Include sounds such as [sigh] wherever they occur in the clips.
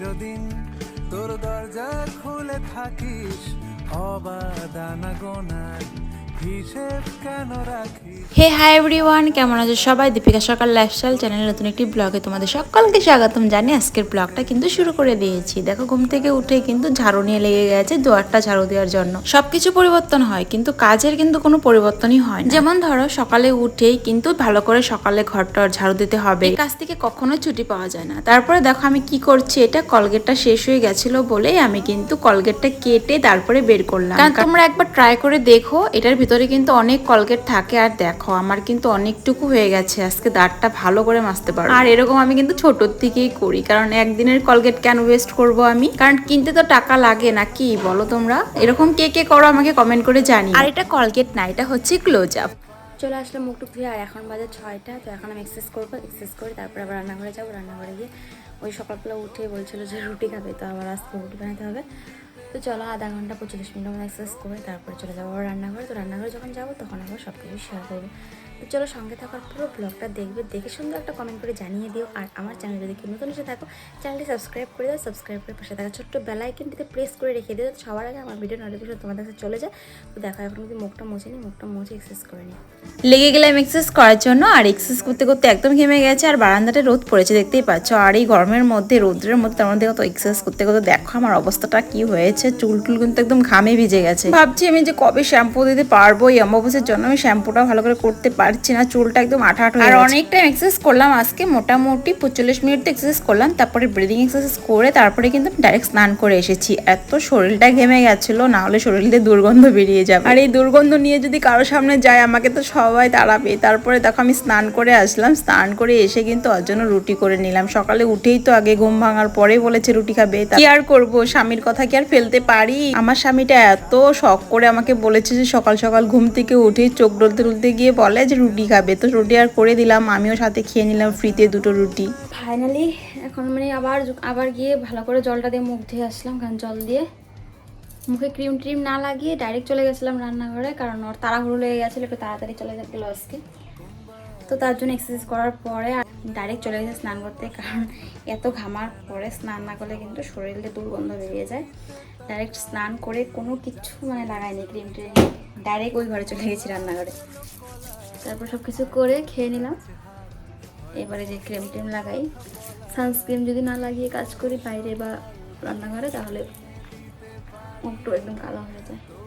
চিরদিন তোর দরজা খুলে থাকিস অবাদানা রাখিস হে হাই এভরিওয়ান কেমন আছো সবাই? দীপিকা সকাল লাইফস্টাইল চ্যানেলের নতুন একটি ব্লগে তোমাদের সকলকে স্বাগতম জানি আজকের ব্লগটা কিন্তু শুরু করে দিয়েছি। দেখো, ঘুম থেকে উঠে কিন্তু ঝাড়ু নিয়ে লেগে গেছে দুয়ারটা ঝাড়ু দেওয়ার জন্য। সবকিছু পরিবর্তন হয়, কিন্তু কাজের কিন্তু কোনো পরিবর্তনই হয় যেমন ধরো, সকালে উঠেই কিন্তু ভালো করে সকালে ঘরটা ঝাড়ু দিতে হবে। কাজ থেকে কখনো ছুটি পাওয়া যায় না। তারপরে দেখো, আমি কি করছি, এটা কলগেটটা শেষ হয়ে গেছিল বলেই আমি কিন্তু কলগেটটা কেটে তারপরে বের করলাম। তোমরা একবার ট্রাই করে দেখো, এটার ভিতরে কিন্তু অনেক কলগেট থাকে আর দেখো আমার কিন্তু অনেকটুকু হয়ে গেছে। আজকে দাঁতটা ভালো করে মাজতে পারব। আর এরকম আমি কিন্তু ছোটোর থেকেই করি কারণ একদিনের কলগেট কেন ওয়েস্ট করব আমি? কারণ কিনতে তো টাকা লাগে না কি বলো তোমরা? এরকম কে কে করো আমাকে কমেন্ট করে জানি আর এটা কলগেট না এটা হচ্ছে ক্লোজ আপ চলে আসলাম মুখ টুক ধুয়ে আর এখন বাজে ছয়টা তো এখন আমি এক্সারসাইজ করব এক্সারসাইজ করে তারপরে আবার রান্নাঘরে যাব। রান্নাঘরে গিয়ে ওই সকালবেলা উঠে বলছিল যে রুটি খাবে তো আবার আজকে রুটি বানাতে হবে। তো চলো আধা ঘণ্টা পঁচিশ মিনিট মতো এক্সারসাইজ করে তারপরে চলে যাব রান্নাঘরে। তো রান্নাঘরে যখন যাব তখন আবার সব কিছু শেয়ার করব। তো চলো সঙ্গে থাকার পুরো ব্লগটা দেখবে, দেখে সুন্দর একটা কমেন্ট করে জানিয়ে দিও। আর আমার চ্যানেল যদি কেউ নতুন এসে থাকো চ্যানেলটি সাবস্ক্রাইব করে দাও সাবস্ক্রাইব করে পাশে থাকা ছোট্ট বেলাইকনটিতে প্রেস করে রেখে দিও সবার আগে আমার ভিডিও নোটিফিকেশন তোমাদের কাছে চলে যায়। তো দেখো, এখন কিন্তু মুখটা মুছে নিই, মুখটা মুছে এক্সারসাইজ করে নিই। লেগে গেলাম এক্সারসাইজ করার জন্য, আর এক্সারসাইজ করতে করতে একদম ঘেমে গেছে, আর বারান্দাটা রোদ পড়েছে, দেখতেই পাচ্ছ। আর এই গরমের মধ্যে, রোদ্রের মধ্যে, তার মধ্যে কত এক্সারসাইজ করতে করতে দেখো আমার অবস্থাটা কি হয়েছে। চুল টুল কিন্তু একদম ঘামে ভিজে গেছে। ভাবছি আমি যে কবে শ্যাম্পু দিতে পারব এই অমাবস্যার জন্য আমি শ্যাম্পুটা ভালো করে করতে পারছি না চুলটা একদম আঠা আঠা আর অনেক টাইম এক্সারসাইজ করলাম আজকে মোটামুটি পঁয়তাল্লিশ মিনিট এক্সারসাইজ করলাম তারপরে ব্রিদিং এক্সারসাইজ করে তারপরে কিন্তু ডাইরেক্ট স্নান করে এসেছি। এত শরীরটা ঘেমে গেছিল না হলে শরীর দিয়ে দুর্গন্ধ বেরিয়ে যাবে। আর এই দুর্গন্ধ নিয়ে যদি কারোর সামনে যায় আমাকে তো সবাই তাড়াবে। তারপরে দেখো আমি স্নান করে আসলাম স্নান করে এসে কিন্তু ওর জন্য রুটি করে নিলাম। সকালে উঠেই তো আগে ঘুম ভাঙার পরে বলেছে রুটি খাবে কি আর করব? স্বামীর কথা কি আর ফেলতে পারি? আমার স্বামীটা এত শখ করে আমাকে বলেছে যে সকাল সকাল ঘুম থেকে উঠে চোখ ডলতে টলতে গিয়ে বলে যে রুটি খাবে। তো রুটি আর করে দিলাম, আমিও সাথে খেয়ে নিলাম ফ্রিতে দুটো রুটি। ফাইনালি এখন মানে আবার আবার গিয়ে ভালো করে জলটা দিয়ে মুখ ধুয়ে আসলাম, কারণ জল দিয়ে মুখে ক্রিম ট্রিম না লাগিয়ে ডাইরেক্ট চলে গেছিলাম রান্নাঘরে, কারণ ওর তাড়াহুড়ো লেগে গেছিল, একটু তাড়াতাড়ি চলে গেছিল আজকে। তো তার জন্য এক্সারসাইজ করার পরে আর ডাইরেক্ট চলে গেছে স্নান করতে, কারণ এত ঘামার পরে স্নান না করলে কিন্তু শরীরে দুর্গন্ধ বেরিয়ে যায়। ডাইরেক্ট স্নান করে কোনো কিছু মানে লাগায়নি ক্রিম ট্রিম ডাইরেক্ট ওই ঘরে চলে গেছি রান্নাঘরে। তারপর সব কিছু করে খেয়ে নিলাম। এবারে যে ক্রিম টিম লাগাই। সানস্ক্রিন যদি না লাগিয়ে কাজ করি বাইরে বা রান্নাঘরে, তাহলে মুখটা একদম কালো হয়ে যায়।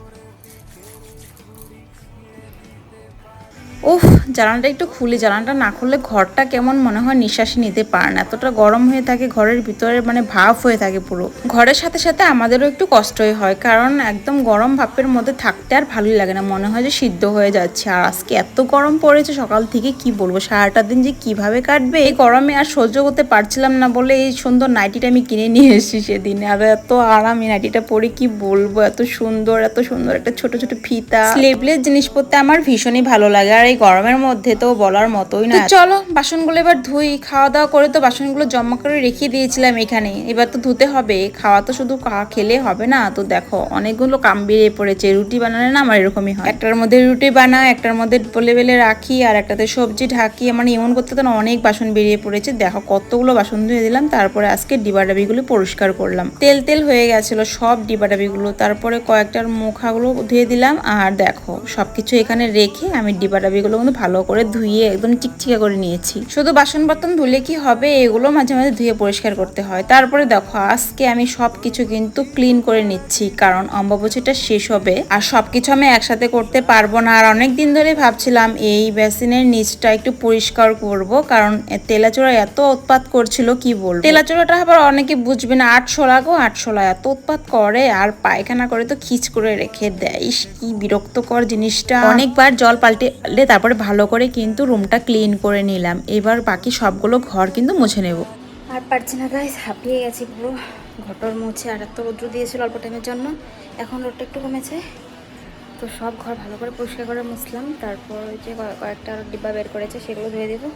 উফ, জানালাটা একটু খুলি, জানালাটা না খুললে ঘরটা কেমন মনে হয় নিঃশ্বাসই নিতে পারে না। এতটা গরম হয়ে থাকে, ঘরের ভিতরে মানে ভাপ হয়ে থাকে পুরো। ঘরের সাথে সাথে আমাদেরও একটু কষ্টই হয়, কারণ একদম গরম ভাপের মধ্যে থাকতে আর ভালোই লাগে না। মনে হয় যে সিদ্ধ হয়ে যাচ্ছে। আর আজকে এত গরম পড়েছে, সকাল থেকে কি বলব? সারাটা দিন যে কীভাবে কাটবে? এই গরমে আর সহ্য করতে পারছিলাম না বলে এই সুন্দর নাইটিটা আমি কিনে নিয়ে এসেছি সেদিন। আর এত আরাম এই নাইটিটা পরে কি বলব? এত সুন্দর এত সুন্দর একটা ছোট ছোট ফিতা। স্লিভলেস জিনিস আমার ভীষণই ভালো লাগে। আর এই গরমের মধ্যে তো বলার মতোই না। চলো, বাসনগুলো এবার ধুই খাওয়া দাওয়া করে তো বাসনগুলো জমা করে রেখে দিয়েছিলাম এখানে। এবার তো ধুতে হবে, খাওয়া তো শুধু খেলে হবে না। তো দেখো, অনেকগুলো কাম বেরিয়ে পড়েছে, রুটি বানালে না আমার এরকমই হয়। একটার মধ্যে রুটি বানাই একটার মধ্যে বলে বেলে রাখি, আর একটাতে সবজি ঢাকি। মানে এমন করতে তো অনেক বাসন বেরিয়ে পড়েছে। দেখো, কতগুলো বাসন ধুয়ে দিলাম, তারপরে আজকে ডিবাডাবিগুলো পরিষ্কার করলাম। তেল তেল হয়ে গেছিল সব ডিবাডাবিগুলো তারপরে কয়েকটার মুখাগুলো ধুয়ে দিলাম। আর দেখো, সবকিছু এখানে রেখে আমি ডিবাডাবিগুলো কিন্তু ভালো করে ধুয়ে একদম চিকচিকা করে নিয়েছি। শুধু বাসন বর্তন ধুলে কি হবে? এগুলো মাঝে মাঝে ধুয়ে পরিষ্কার করতে হয়। তারপরে দেখো, আজকে আমি সবকিছু কিন্তু ক্লিন করে নিচ্ছি, কারণ অম্বাবচীটা শেষ হবে আর সবকিছু আমি একসাথে করতে পারব না। আর অনেক দিন ধরে ভাবছিলাম এই বেসিনের নিচটা একটু পরিষ্কার করব, কারণ তেলাচোড়া এত উৎপাত করছিল, কি বলব? তেলাচোড়াটা আবার অনেকে বুঝবে না আটশো লাগো আটশো এত উৎপাত করে, আর পায়খানা করে তো খিচ করে রেখে দেয়। কি বিরক্তকর জিনিসটা। অনেকবার জল পাল্টে পাল্টে তারপরে ভালো করে কিন্তু রুমটা ক্লিন করে নিলাম। এবার বাকি সবগুলো ঘর কিন্তু মুছে নেব। আর পারছি না গাইস হাঁপিয়ে গেছি পুরো। ঘটর মুছে, আর এত রৌদ্র দিয়েছিল অল্প টাইমের জন্য। এখন রোদটা একটু কমেছে। তো সব ঘর ভালো করে পরিষ্কার করে মুছলাম। তারপর যে কয়েকটা ডিব্বা বের করেছে, সেগুলো ধুয়ে দেবো।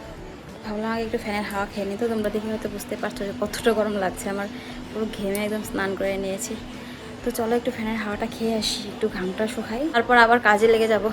ভাবলাম আগে একটু ফ্যানের হাওয়া খেয়ে নিত তোমরা দেখে হয়তো বুঝতে পারছ যে কতটা গরম লাগছে। আমার পুরো ঘেমে একদম স্নান করে নিয়েছি। তো চলো একটু ফ্যানের হাওয়াটা খেয়ে আসি, একটু ঘামটা শুকাই। তারপর আবার কাজে লেগে যাব।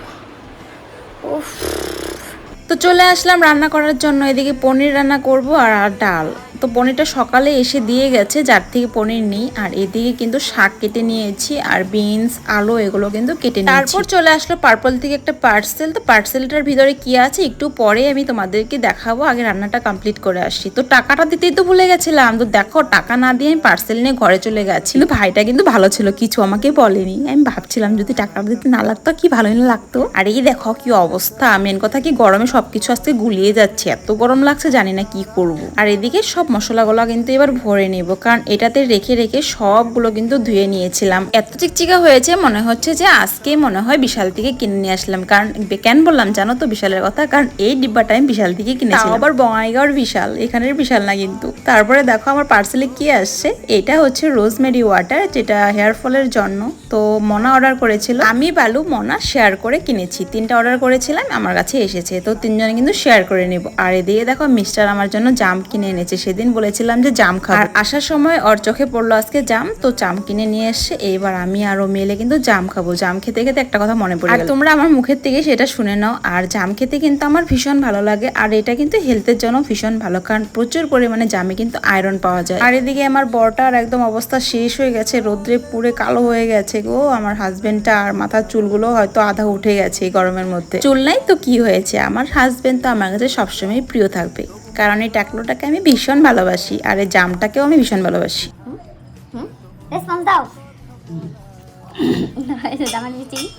তো চলে আসলাম রান্না করার জন্য। এদিকে পনির রান্না করব আর ডাল। তো পনিরটা সকালে এসে দিয়ে গেছে, যার থেকে পনির নিই। আর এদিকে কিন্তু শাক কেটে নিয়েছি, আর বিনস, আলু, এগুলো কিন্তু কেটে নিয়েছি। তারপর চলে আসলো পার্পল থেকে একটা পার্সেল। তো পার্সেলটার ভিতরে কি আছে একটু পরে আমি তোমাদেরকে দেখাবো। আগে রান্নাটা কমপ্লিট করে আসছি। তো টাকাটা দিতেই তো ভুলে গেছিলাম। তো দেখো, টাকা না দিয়ে আমি পার্সেল নিয়ে ঘরে চলে গেছি। কিন্তু ভাইটা কিন্তু ভালো ছিল, কিছু আমাকে বলেনি। আমি ভাবছিলাম যদি টাকাটা দিতে না লাগতো, কি ভালোই না লাগতো। আর এই দেখো কি অবস্থা। মেন কথা কি, গরমে সবকিছু আজকে গুলিয়ে যাচ্ছে। এত গরম লাগছে, জানি না কি করব। আর এদিকে সব মশলাগুলো কিন্তু এবার ভরে নেব। কারণ এটাতে রেখে রেখে সবগুলো কিন্তু ধুয়ে নিয়েছিলাম। এত চিকচিকা হয়েছে মনে হচ্ছে যে আজকে মনে হয় বিশাল থেকে কিনে নিয়ে আসলাম। কারণ কেন বললাম জানো তো বিশালের কথা? কারণ এই ডিব্বাটা আমি বিশাল থেকে কিনেছি আবার বঙ্গাইগাঁওর বিশাল। এখানের বিশাল না কিন্তু। তারপরে দেখো আমার পার্সেলে কি আসছে? এটা হচ্ছে রোজমেরি ওয়াটার যেটা হেয়ার ফলের জন্য। তো মনা অর্ডার করেছিল। আমি বালু মনা শেয়ার করে কিনেছি। তিনটা অর্ডার করেছিলাম আমার কাছে এসেছে। তো তিনজনে কিন্তু শেয়ার করে নেব। আর এদিকে দেখো মিস্টার আমার জন্য জাম কিনে এনেছে। সেদিন বলেছিলাম যে জাম খাব। আর আসার সময় ওর চোখে পড়ল আজকে জাম তো জাম কিনে নিয়ে এসছে এইবার আমি আরও মেলে কিন্তু জাম খাব। জাম খেতে খেতে একটা কথা মনে পড়ে আর তোমরা আমার মুখের থেকে সেটা শুনে নাও। আর জাম খেতে কিন্তু আমার ভীষণ ভালো লাগে। আর এটা কিন্তু হেলথের জন্য ভীষণ ভালো। কারণ প্রচুর পরিমাণে জামে কিন্তু আয়রন পাওয়া যায়। আর এদিকে আমার বরটার একদম অবস্থা শেষ হয়ে গেছে। রোদ্রে পুরে কালো হয়ে গেছে গো। আমার হাজবেন্ডটা আর মাথার চুলগুলো হয়তো আধা উঠে গেছে গরমের মধ্যে। চুল নাই তো কি হয়েছে? আমার হাজবেন্ড তো আমার কাছে সবসময় প্রিয় থাকবে। কারণ এই টাকলোটাকে আমি ভীষণ ভালোবাসি আর এই জামটাকেও আমি ভীষণ ভালোবাসি।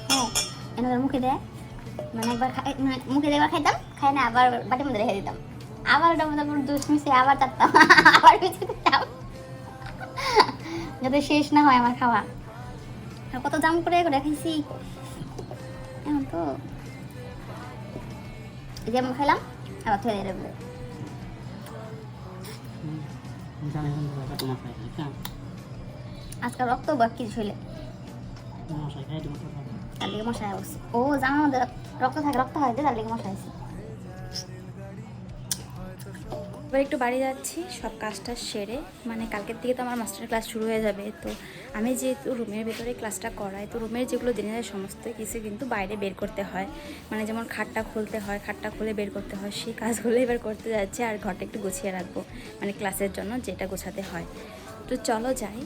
হ্যাঁ মুখে দেয়। মানে একবার মানে মুখে খাইতাম, খাই আবার বাটির মধ্যে রেখে দিতাম। আবার দুষ আবার [laughs] আবার দিতাম। যাতে শেষ না হয় আমার খাওয়া। কত দাম করে করে খেলাম আবার থয়ে দিয়ে আজকাল রক্ত বা কিছু ছিল ও জামার মধ্যে রক্ত থাকে রক্ত হয় তার লিগে মশাই আছে এবার একটু বাড়ি যাচ্ছি, সব কাজটা সেরে। মানে কালকের থেকে তো আমার মাস্টার ক্লাস শুরু হয়ে যাবে, তো আমি যেহেতু রুমের ভেতরে ক্লাসটা করাই, তো রুমের যেগুলো জিনিস সমস্ত কিছু কিন্তু বাইরে বের করতে হয়। মানে যেমন খাটটা খুলতে হয়, খাটটা খুলে বের করতে হয়, সেই কাজগুলো এবার করতে যাচ্ছে আর ঘরটা একটু গুছিয়ে রাখব। মানে ক্লাসের জন্য যেটা গোছাতে হয়। তো চলো যাই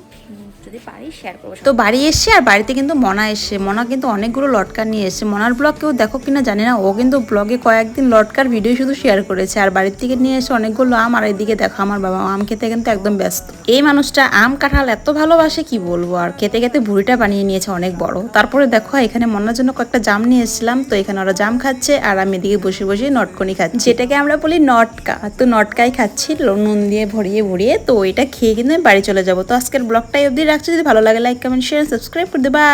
যদি পারি শেয়ার করব তো বাড়ি এসছে আর বাড়িতে কিন্তু মনা এসছে মনা কিন্তু অনেকগুলো লটকার নিয়ে এসছে মনার ব্লগ কেউ দেখো কিনা জানি না, ও কিন্তু ব্লগে কয়েকদিন লটকার ভিডিও শুধু শেয়ার করেছে, আর বাড়ির থেকে নিয়ে এসে অনেকগুলো আম, আর এদিকে দেখো আমার বাবা, আম খেতে কিন্তু একদম ব্যস্ত। এই মানুষটা আম কাঁঠাল এত ভালোবাসে কি বলব, আর খেতে খেতে ভুড়িটা বানিয়ে নিয়েছে অনেক বড়। তারপরে দেখো, এখানে মনার জন্য কয়েকটা জাম নিয়ে এসেছিলাম, তো এখানে ওরা জাম খাচ্ছে, আর আমি এদিকে বসে বসে নটকনি খাচ্ছি। যেটাকে আমরা বলি নটকা, তো নটকাই খাচ্ছি নুন দিয়ে ভরিয়ে ভরিয়ে, তো এটা খেয়ে কিন্তু আমি বাড়ি চলে যাব। তো আজকের ব্লগটাই অবধি রাখছি। যদি ভালো লাগে লাইক কমেন্ট শেয়ার সাবস্ক্রাইব করে দেবা